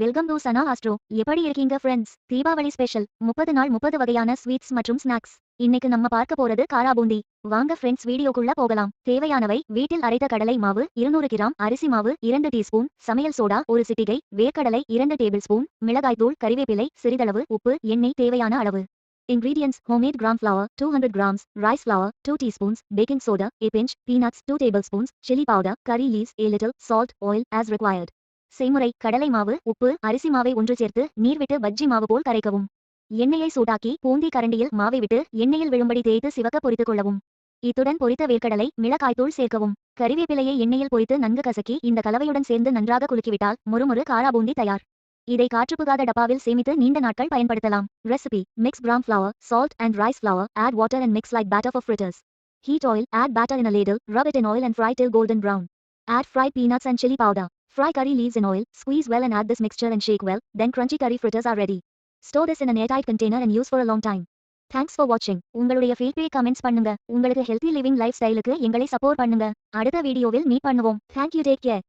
Welcome to Sana astro. எப்படி இருக்கீங்க friends Deepavali special முப்பது நாள் முப்பது வகையான ஸ்வீட்ஸ் மற்றும் ஸ்நாக்ஸ் இன்னைக்கு நம்ம பார்க்க போறது காரா பூந்தி வாங்க ஃப்ரெண்ட்ஸ் வீடியோக்குள்ள போகலாம். தேவையானவை வீட்டில் அரைத்த கடலை மாவு இருநூறு கிராம் அரிசி மாவு இரண்டு டீஸ்பூன் சமையல் சோடா ஒரு சிட்டிகை வேர்க்கடலை இரண்டு டேபிள் ஸ்பூன் மிளகாய்த்தூள் கறிவேப்பிலை சிறிதளவு உப்பு எண்ணெய் தேவையான அளவு. Ingredients homemade gram flour 200 grams, rice flour 2 teaspoons, baking soda a pinch, peanuts 2 tablespoons, chili powder, curry leaves a little, salt, oil as required. செய்முறை கடலை மாவு உப்பு அரிசி மாவை ஒன்று சேர்த்து நீர் விட்டு பஜ்ஜி மாவு போல் கரைக்கவும். எண்ணெயை சூடாக்கி பூந்தி கரண்டியில் மாவை விட்டு எண்ணெயில் விழும்படி தேய்த்து சிவக்க பொறித்துக் கொள்ளவும். இத்துடன் பொரித்த வேர்க்கடலை மிளகாய்த்தூள் சேர்க்கவும். கறிவேப்பிலையை எண்ணெயில் பொரித்து நன்கு கசக்கி இந்த கலவையுடன் சேர்ந்து நன்றாக குலுக்கிவிட்டால் மொறுமொறு காரா பூந்தி தயார். இதை காற்றுப்புகாத டப்பாவில் சேமித்து நீண்ட நாட்கள் பயன்படுத்தலாம். Recipe mix gram flour salt and rice flour add water and mix like batter for fritters. Heat oil add batter in a ladle rub it in oil and fry till golden brown. Add fried peanuts and chili powder. Fry curry leaves in oil squeeze well and add this mixture and shake well then crunchy curry fritters are ready store this in an airtight container and use for a long time thanks for வாட்சிங் உங்களுடைய feedback comments பண்ணுங்க உங்களுக்கு healthy living life ஸ்டைலுக்கு எங்களை support பண்ணுங்க அடுத்த வீடியோவில் meet பண்ணுவோம் தேங்க்யூ டேக் கேர்